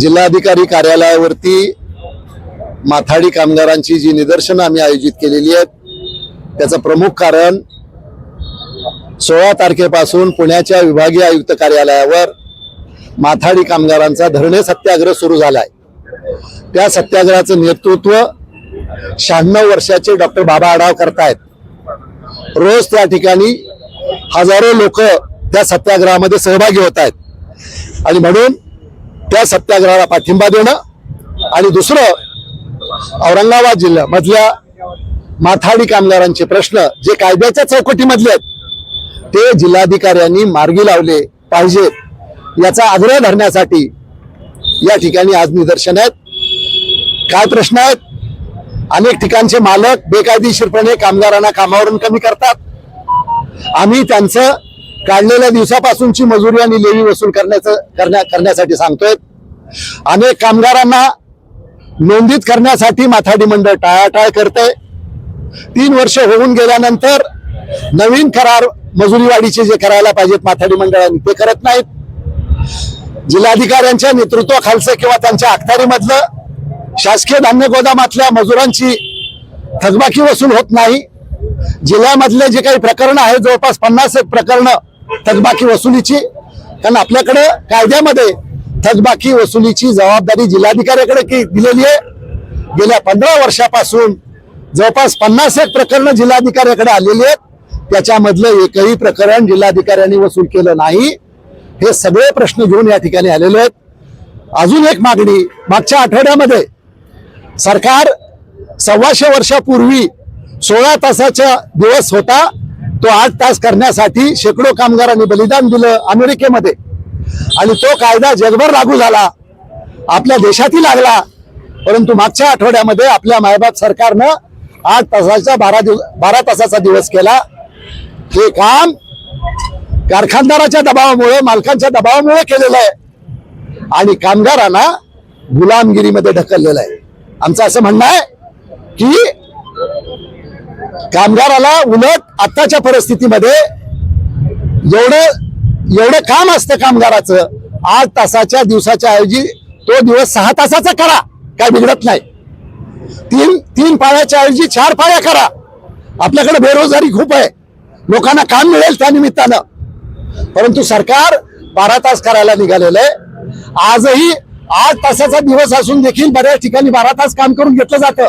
जिल्हाधिकारी कार्यालयावरती माथाडी कामगारांची जी निदर्शनं आम्ही आयोजित केलेली आहेत त्याचं प्रमुख कारण सोळा तारखेपासून पुण्याच्या विभागीय आयुक्त कार्यालयावर माथाडी कामगारांचा धरणे सत्याग्रह सुरू झालाय. त्या सत्याग्रहाचं नेतृत्व शहाण्णव वर्षाचे डॉक्टर बाबा आढाव करतायत. रोज त्या ठिकाणी हजारो लोक त्या सत्याग्रहामध्ये सहभागी होत आहेत आणि म्हणून त्या सत्याग्रहाला पाठिंबा देणं आणि दुसरं औरंगाबाद जिल्ह्यामधल्या माथाडी कामगारांचे प्रश्न जे कायद्याच्या चौकटीमधले आहेत ते जिल्हाधिकाऱ्यांनी मार्गी लावले पाहिजेत. याचा आग्रह धरण्यासाठी या ठिकाणी आज निदर्शन आहेत. काय प्रश्न आहेत? अनेक ठिकाणचे मालक बेकायदेशीरपणे कामगारांना कामावरून कमी करतात. आम्ही त्यांचं काढलेल्या दिवसापासूनची मजुरी आणि लेवी वसूल करण्याचं करण्या करण्यासाठी सांगतोय. अनेक कामगारांना नोंदीत करण्यासाठी माथाडी मंडळ टाळाटाळ करते तीन वर्ष होऊन गेल्यानंतर नवीन करार मजुरी वाढीचे जे करायला पाहिजेत माथाडी मंडळाने ते करत नाहीत. जिल्हाधिकाऱ्यांच्या नेतृत्वाखालचं किंवा त्यांच्या अखत्यारीमधलं शासकीय धान्य गोदामातल्या मजुरांची थकबाकी वसूल होत नाही. जिल्ह्यामधले जे काही प्रकरण आहेत जवळपास पन्नास एक प्रकरणं थकबाकी वसुलीची. कारण आपल्याकडे कायद्यामध्ये थकबाकी वसुलीची जबाबदारी जिल्हाधिकाऱ्याकडे दिलेली आहे? गेल्या पंधरा वर्षापासून जवळपास पन्नास एक प्रकरण जिल्हाधिकाऱ्याकडे आलेली आहेत. त्याच्यामधलं एकही प्रकरण जिल्हाधिकाऱ्यांनी वसूल केलं नाही. हे सगळे प्रश्न घेऊन या ठिकाणी आलेले आहेत. अजून एक मागणी मागच्या आठवड्यामध्ये सरकार सव्वाशे वर्षापूर्वी सोळा तासाचा दिवस होता. तो आठ तास करण्यासाठी शेकडो कामगारांनी बलिदान दिलं अमेरिकेमध्ये. आणि तो कायदा जगभर लागू झाला. आपल्या देशातही लागला. परंतु मागच्या आठवड्यामध्ये आपल्या मायबाप सरकारनं आठ तासाचा बारा दिवस बारा तासाचा दिवस केला. हे काम कारखानदाराच्या दबावामुळे मालकांच्या दबावामुळे केलेलं आहे. आणि कामगारांना गुलामगिरीमध्ये ढकललेलं आहे. आमचं असं म्हणणं आहे की कामगाराला उलट आत्ताच्या परिस्थितीमध्ये एवढं एवढं काम असतं कामगाराचं. आठ तासाच्या दिवसाच्या ऐवजी तो दिवस सहा तासाचा करा. काय बिघडत नाही. तीन तीन पाळ्याच्या ऐवजी चार पाळ्या करा. आपल्याकडे बेरोजगारी खूप आहे. लोकांना काम मिळेल त्या निमित्तानं. परंतु सरकार बारा तास करायला निघालेलं आहे. आजही आठ तासाचा दिवस असून देखील बऱ्याच ठिकाणी बारा तास काम करून घेतलं जातं.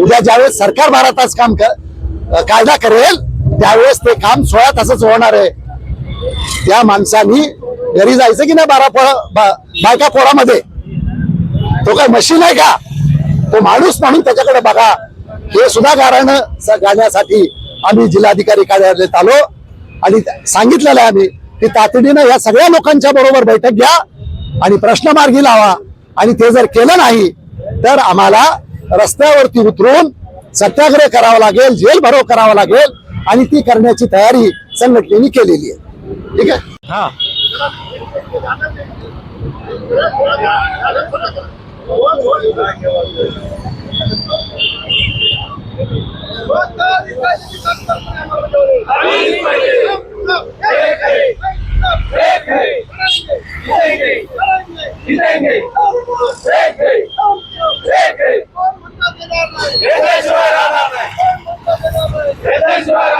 उद्या ज्यावेळेस सरकार बारा तास काम कायदा करेल त्यावेळेस ते काम सोळा तासच होणार आहे. त्या माणसानी घरी जायचं की नाही बारा पोळा बायका पोळामध्ये तो काय मशीन आहे का? तो माणूस म्हणून त्याच्याकडे बघा. हे सुद्धा कारण गाण्यासाठी आम्ही जिल्हाधिकारी कार्यालयात आलो. आणि सांगितलेलं आहे आम्ही की तातडीनं या सगळ्या लोकांच्या बरोबर बैठक घ्या आणि प्रश्न मार्गी लावा. आणि ते जर केलं नाही तर आम्हाला रस्त्यावरती उतरून सत्याग्रह करावा लागेल जेल भराव करावा लागेल आणि ती करण्याची तयारी संघटनेने केलेली आहे. ठीक आहे? हा. नाही